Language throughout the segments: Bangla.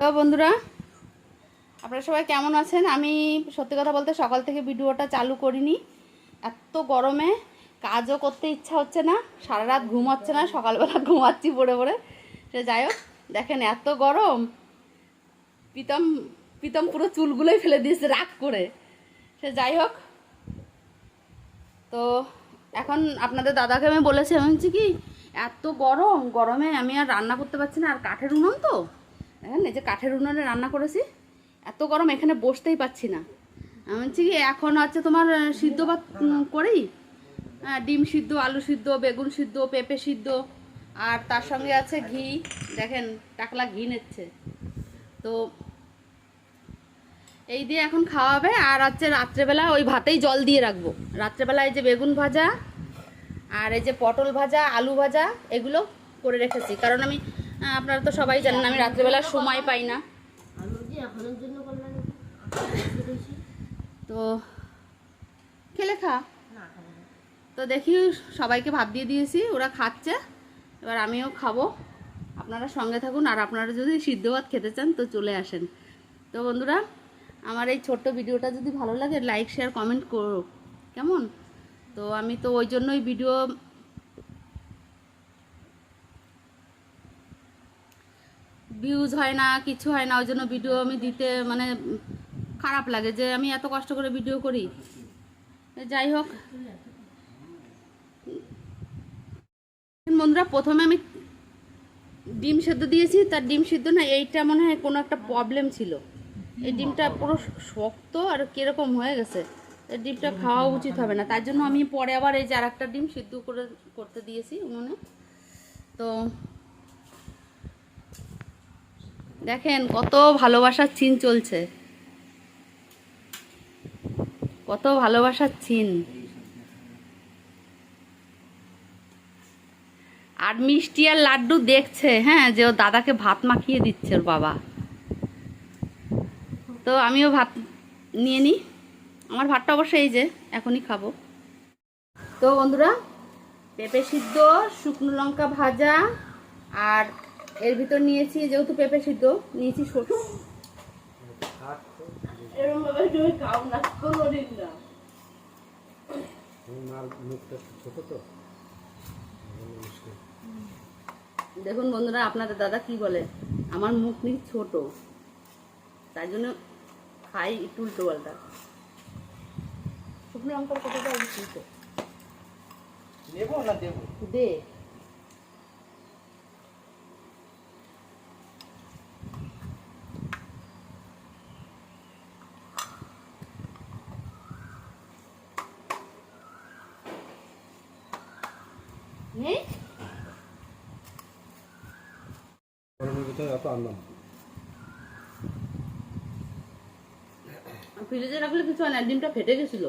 তো বন্ধুরা, আপনারা সবাই কেমন আছেন? আমি সত্যি কথা বলতে সকাল থেকে ভিডিওটা চালু করিনি। এত গরমে কাজও করতে ইচ্ছা হচ্ছে না সারা রাত ঘুম হচ্ছে না, সকালবেলা ঘুমাচ্ছি পড়ে পড়ে। সে যাই হোক, দেখেন এত গরম, প্রীতম প্রীতম পুরো চুলগুলোই ফেলে দিয়েছে রাগ করে। সে যাই হোক, তো এখন আপনাদের দাদাকে আমি বলেছি, আমি কি, এত গরম, গরমে আমি আর রান্না করতে পারছি না, আর কাঠের উনুন তো? দেখেন এই যে কাঠের উনুনে রান্না করেছি এত গরম এখানে বসতেই পাচ্ছি না। আমি বলছি কি এখন হচ্ছে তোমার সিদ্ধ ভাত করেই হ্যাঁ, ডিম সিদ্ধ আলু সিদ্ধ বেগুন সিদ্ধ পেঁপে সিদ্ধ আর তার সঙ্গে আছে ঘি। দেখেন টাকলা ঘি নিচ্ছে। তো এই দিয়ে এখন খাওয়াবে আর হচ্ছে রাত্রেবেলা ওই ভাতেই জল দিয়ে রাখব। রাত্রেবেলা এই যে বেগুন ভাজা আর এই যে পটল ভাজা আলু ভাজা এগুলো করে রেখেছি। কারণ আমি আপনারা তো সবাই জানেন, আমি রাত্রেবেলা সময় পাই না। তো খেলে খা। তো দেখি সবাইকে ভাত দিয়ে দিয়েছি, ওরা খাচ্ছে। এবার আমিও খাব। আপনারা সঙ্গে থাকুন, আর আপনারা যদি সিদ্ধ ভাত খেতে চান, তো চলে আসেন। তো বন্ধুরা, আমার এই ছোট্ট ভিডিওটা যদি ভালো লাগে লাইক শেয়ার কমেন্ট করো কেমন? তো আমি তো ওই জন্যই ভিডিও ভিউজ হয় না, কিছু হয় না, ওই জন্য ভিডিও আমি দিতে মানে খারাপ লাগে যে আমি এত কষ্ট করে ভিডিও করি। যাই হোক। বন্ধুরা, প্রথমে আমি ডিম সেদ্ধ দিয়েছি, তার ডিম সিদ্ধ না, এইটা মনে হয় কোনো একটা প্রবলেম ছিল। এই ডিমটা পুরো শক্ত আর কীরকম হয়ে গেছে। এই ডিমটা খাওয়া উচিত হবে না। তার জন্য আমি পরে আবার এই যে আর একটা ডিম সিদ্ধ করে, করতে দিয়েছি উনুনে। তো দেখেন কত ভালোবাসার চিন চলছে। কত ভালোবাসার চিন। আর মিষ্টি আর লাড্ডু দেখছে হ্যাঁ যে ও দাদাকে ভাত মাখিয়ে দিচ্ছে ওর বাবা। তো আমিও ভাত নিয়ে নিই আমার ভাতটা অবশ্য এই যে, এখনই খাব। তো বন্ধুরা, পেঁপে সিদ্ধ, শুকনো লঙ্কা ভাজা, আর এর ভিতর নিয়েছি যেহেতু পেঁপে সিদ্ধ নিয়েছি ছোট এরকম ভাবে তুমি খাও না কোনোদিন না। মার মুখটা ছোট তো। দেখুন বন্ধুরা আপনাদের দাদা কি বলে? আমার মুখ নি ছোট। তাই জন্য খাই একটু উল্টো পাল্টা। শুকনো লঙ্কার কতটা নেব না দেবো? দে নেই গরমের ভিতরে ফ্রিজে রাখলে কিছু হয় না ডিমটা ফেটে গেছিল।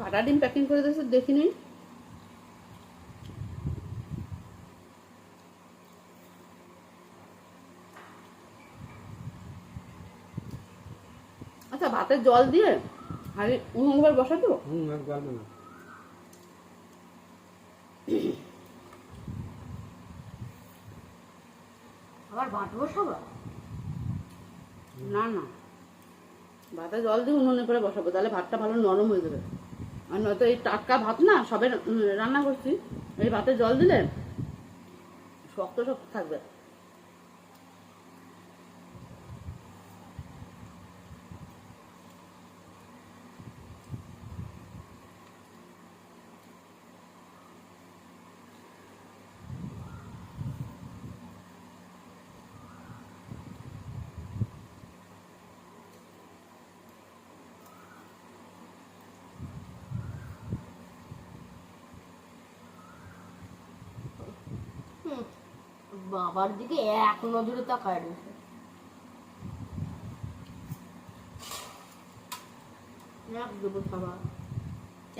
ফাটা ডিম প্যাকিং করে দিয়েছে দেখিনি। আচ্ছা ভাতের জল দিয়ে হাড়ি উনুনবার বসাতো? হুম আর না। ভাত বসাবো না না। ভাতে জল দিয়ে উনুনে করে বসাবো, তাহলে ভাতটা ভালো নরম হয়ে যাবে। আর নয়তো এই টাটকা ভাত না, সবে রান্না করছি। এই ভাতে জল দিলে শক্ত শক্ত থাকবে। বাবার দিকে এক নজরে তাকায় রয়েছে।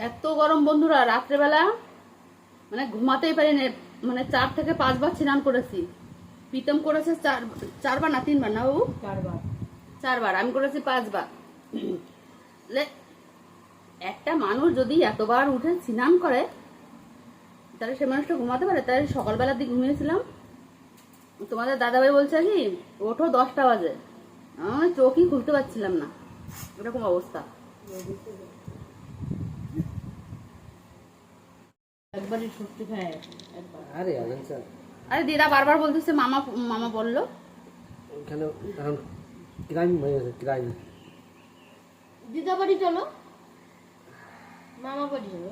এত গরম বন্ধুরা রাত্রেবেলা মানে ঘুমাতেই পারি না মানে চার থেকে পাঁচবার স্নান করেছি। প্রীতম করেছে চার চারবার না তিনবার না বাবু? চারবার। চারবার আমি করেছি পাঁচবার। একটা মানুষ যদি এতবার উঠে স্নান করে তাহলে সে মানুষটা ঘুমাতে পারে। তাই সকালবেলার দিকে ঘুমিয়েছিলাম। তোমাদের দাদাভাই বলছে কি ওঠো দশটা বাজে। আমি চোখই খুলতে পারছিলাম না। এরকম অবস্থা। একবারই সত্যি খায় একবার। আরে স্যার আরে দিদা বারবার বলতেছে মামা মামা বলল। ওখানে এখন ক্রাইম হয়ে গেছে ক্রাইম। দিদা বাড়ি চলো। মামা বাড়ি চলো।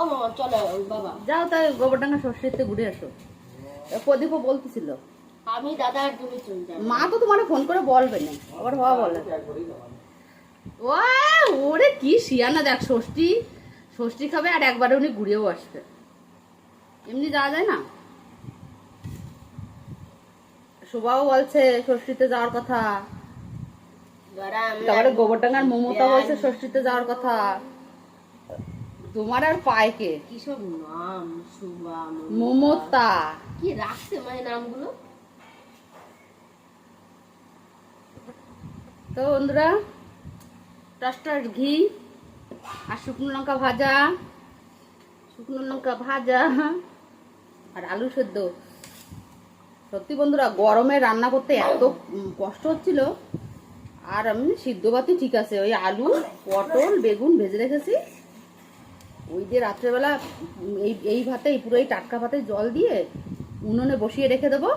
ও মামা চলো বাবা। যাও তাই গোবরডাঙ্গা ষষ্ঠীতে ঘুরে আসো। প্রদীপও বলতেছিল। আমি দাদা আর তুমি মা তো তোমার ফোন করে বলবে না আবার হওয়া বলে। ও ওরে কি শিয়ানা দেখ ষষ্ঠী ষষ্ঠী খাবে আর একবারে উনি ঘুরেও আসবে। এমনি যাওয়া যায় না? শোভাও বলছে ষষ্ঠীতে যাওয়ার কথা। তারপরে গোবরডাঙ্গার মমতা বলছে ষষ্ঠীতে যাওয়ার কথা। তোমার আর পায় কে কি সব নাম শুভা মমতা। কি রাখছে মানে নামগুলো? তো বন্ধুরা টাস্টার ঘি আর শুকনো লঙ্কা ভাজা শুকনো লঙ্কা ভাজা আর আলু সেদ্ধ। সত্যি বন্ধুরা গরমে রান্না করতে এত কষ্ট হচ্ছিল। আর আমি সিদ্ধ ভাতই ঠিক আছে ওই আলু পটল বেগুন ভেজে রেখেছি। ওই যে রাত্রেবেলা এই এই ভাতে, এই পুরো এই টাটকা ভাতে জল দিয়ে উনুনে বসিয়ে রেখে দেবো।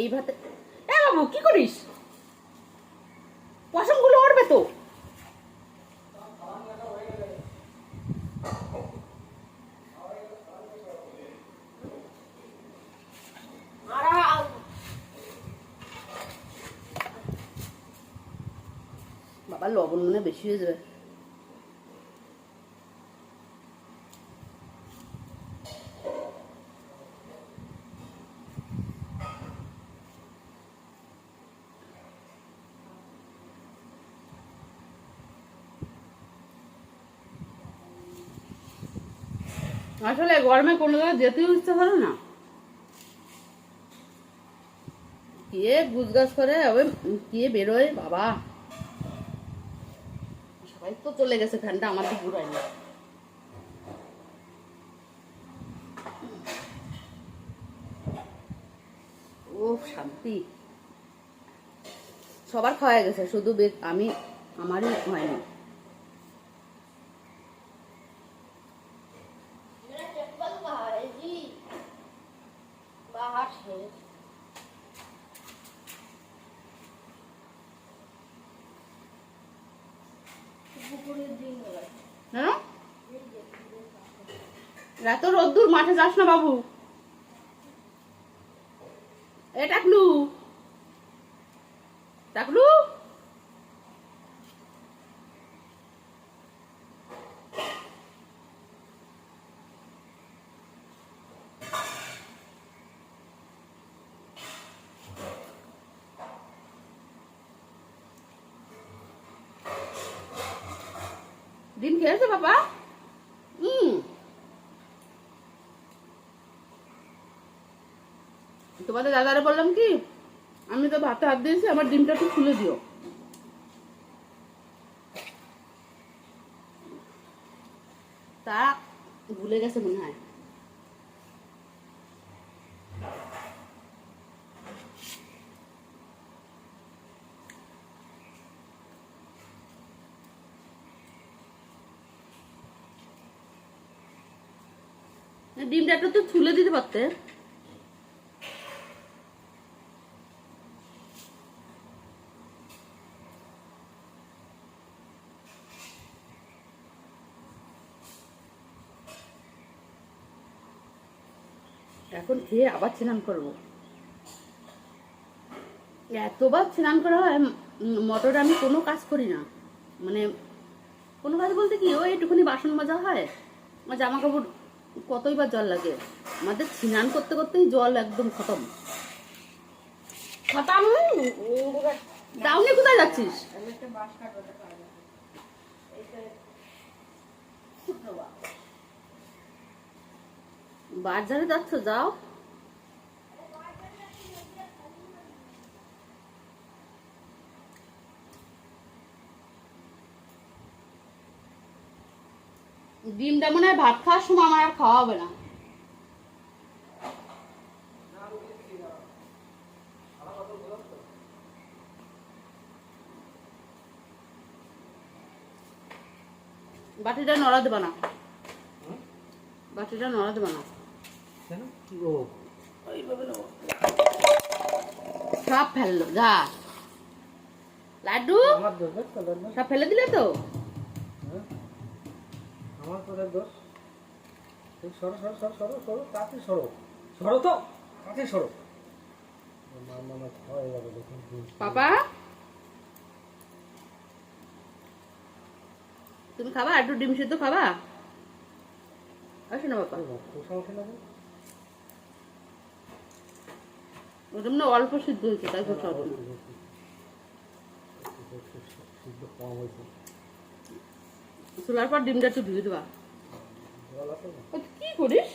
এই ভাতে এ বাবু, কি করিস? পশমগুলো উঠবে তো। বাবা, লবণ মনে বেশি হয়ে যাবে। আসলে গরমে কোনো জায়গায় যেতেও ইচ্ছে করে না। কে গুজগাছ করে, ওই কে বেরোয় বাবা। সবাই তো চলে গেছে, ফ্যানটা আমার তো ঘুরাই না ও শান্তি। সবার খাওয়া গেছে, শুধু আমি, আমারই হয়নি। যাস না বাবু। এ টাকলু। টাকলু। ডিম খেয়েছে বাবা হুম তোমাদের দাদারা বললাম কি, আমি তো ভাতে হাত দিয়েছি, আমার ডিমটা একটু খুলে দিও। তা ভুলে গেছে মনে হয়। ডিমটা একটু তো ছুলে দিতে পারতে। এখন খেয়ে আবার স্নান করব। এতবার স্নান করা হয় মোটরে আমি কোনো কাজ করি না। মানে কোনো কাজ বলতে কি ওই একটুখানি বাসন মাজা হয় আমার জামা কাপড় কতই বা জল লাগে। আমাদের স্নান করতে করতেই জল একদম খতম। খতম? দাউনি কোথায় যাচ্ছিস? বাস বাজারে যাচ্ছ যাও। ডিমটা মনে হয় ভাত খাওয়ার সময় আমার আর খাওয়া হবে না। বাটিটা নড়া দেবা বাটিটা নড়া দেবা কেন? ও। এইভাবে নেব সব ফেলল যা। লাড্ডু? সব ফেলে দিলে তো? হ্যাঁ? আমার দোষ। এই সরো সরো সরো সরো সরো তাড়াতাড়ি সরো। সরো তো তাড়াতাড়ি সরো। মার মামা যাবে দেখুন পাপা? তুমি খাবা? একটু ডিম সিদ্ধ খাবা? আসো না বাবা। না ওটা মানে অল্প সিদ্ধ হয়েছে তাই কম হয়েছে চুলার পর ডিমটা একটু ধুয়ে দেবা। কি করিস?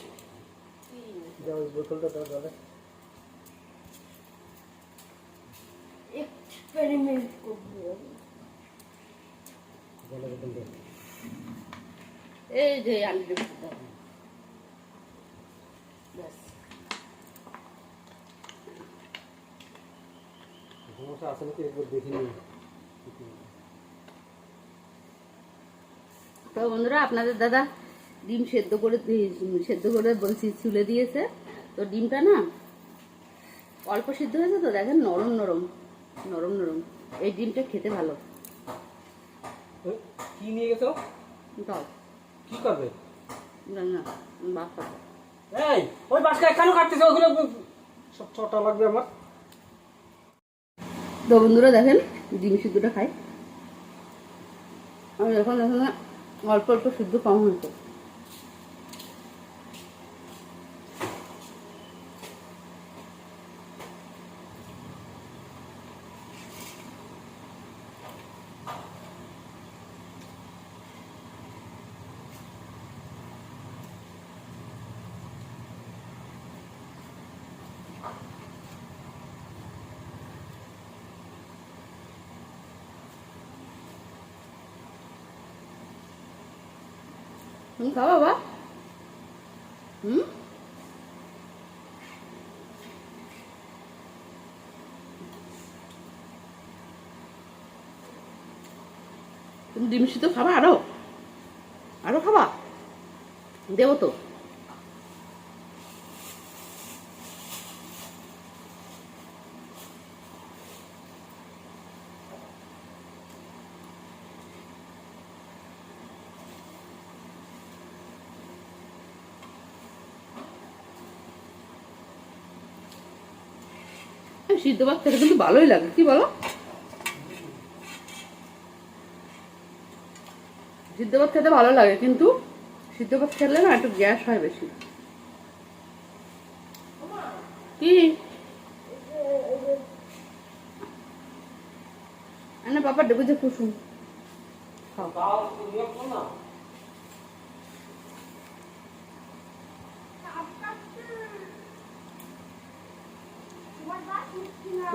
বোতলটা এক্সপেরিমেন্ট এই যে আলু ডিম সিদ্ধ ব্যাস সমস্যা আছে নাকি একবার দেখে নিন তো বন্ধুরা আপনাদের দাদা ডিম সেদ্ধ করে সেদ্ধ করে বলছি দিয়েছে। তো ডিমটা না অল্প সিদ্ধ হয়েছে তো দেখেন নরম নরম নরম নরম। এই ডিমটা খেতে ভালো। কি নিয়ে গেছো? দাও। কি করবে? না বাস এই ওই বাসটা কেন কাটতেছে ওগুলো সব ছটা লাগবে আমার। তো বন্ধুরা দেখেন ডিম সিদ্ধটা খাই। আমি যখন দেখেন অল্প অল্প সিদ্ধ কম হয়েছে। তুমি খাও বাবা হুম তুমি ডিম সিদ্ধ খাবা আরও? আরও খাবা? দেবো তো। সিদ্ধ ভাত খেতে কিন্তু ভালোই লাগে। কি বলো? সিদ্ধ ভাত খেতে ভালো লাগে, কিন্তু সিদ্ধ ভাত খেলে না একটু গ্যাস হয় বেশি। কি? না বাবা ডেবে কুসুম। খাও।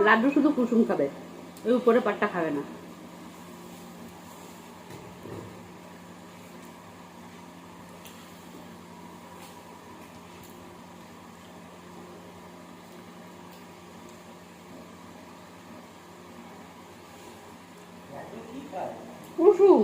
লাড্ডু শুধু কুসুম খাবে। ওই উপরে পাটটা খাবে না। কুসুম।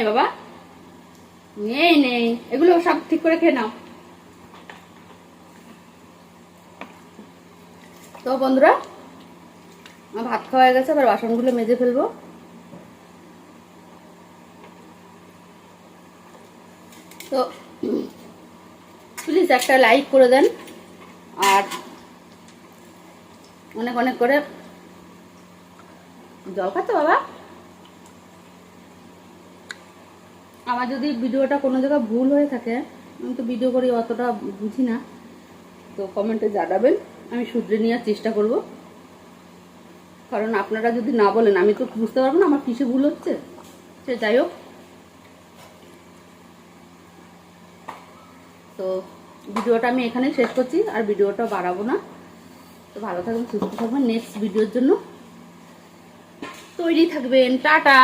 নেই বাবা। নেই নেই। এগুলো সব ঠিক করে খেয়ে নাও। তো বন্ধুরা, আমার ভাত খাওয়া হয়ে গেছে আবার বাসনগুলো মেজে ফেলব। তো প্লিজ একটা লাইক করে দেন, আর অনেক অনেক করে জল খাচ্ছ বাবা? আমার যদি ভিডিওটা কোনো জায়গায় ভুল হয়ে থাকে, আমি তো ভিডিও করি, অতটা বুঝি না। তো কমেন্টে জানাবেন, আমি শুধরে নেওয়ার চেষ্টা করব। কারণ আপনারা যদি না বলেন, আমি তো বুঝতে পারব না আমার কিসে ভুল হচ্ছে। সে যাই হোক। তো ভিডিওটা আমি এখানেই শেষ করছি, আর ভিডিওটা বাড়াবো না। তো ভালো থাকবেন, সুস্থ থাকবেন। নেক্সট ভিডিওর জন্য তৈরি থাকবেন। টাটা!